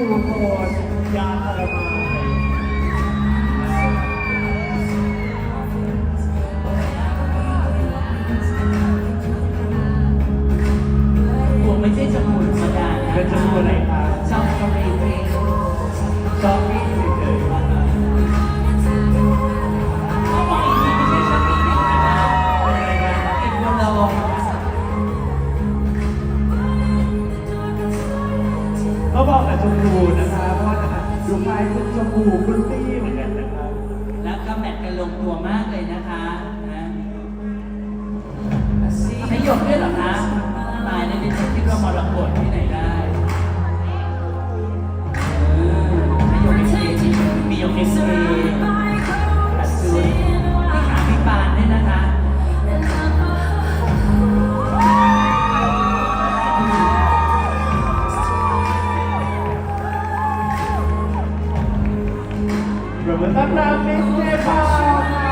ผู้คนยาทรมาน มพูนะคะเพราะว่าดูไปคุณชมพูคุณตี้เหมือนกันนะครับแล้วก็แมทกันลงตัวมากเลยนะคะนะให้หยกด้วยเหรอคะตายในนี้ฉันคิดว่ามรกตที่ไหนได้เออให้หยกเอ็กซ์เอมีหยกเอ็กซ์เอ From another place, Nepal.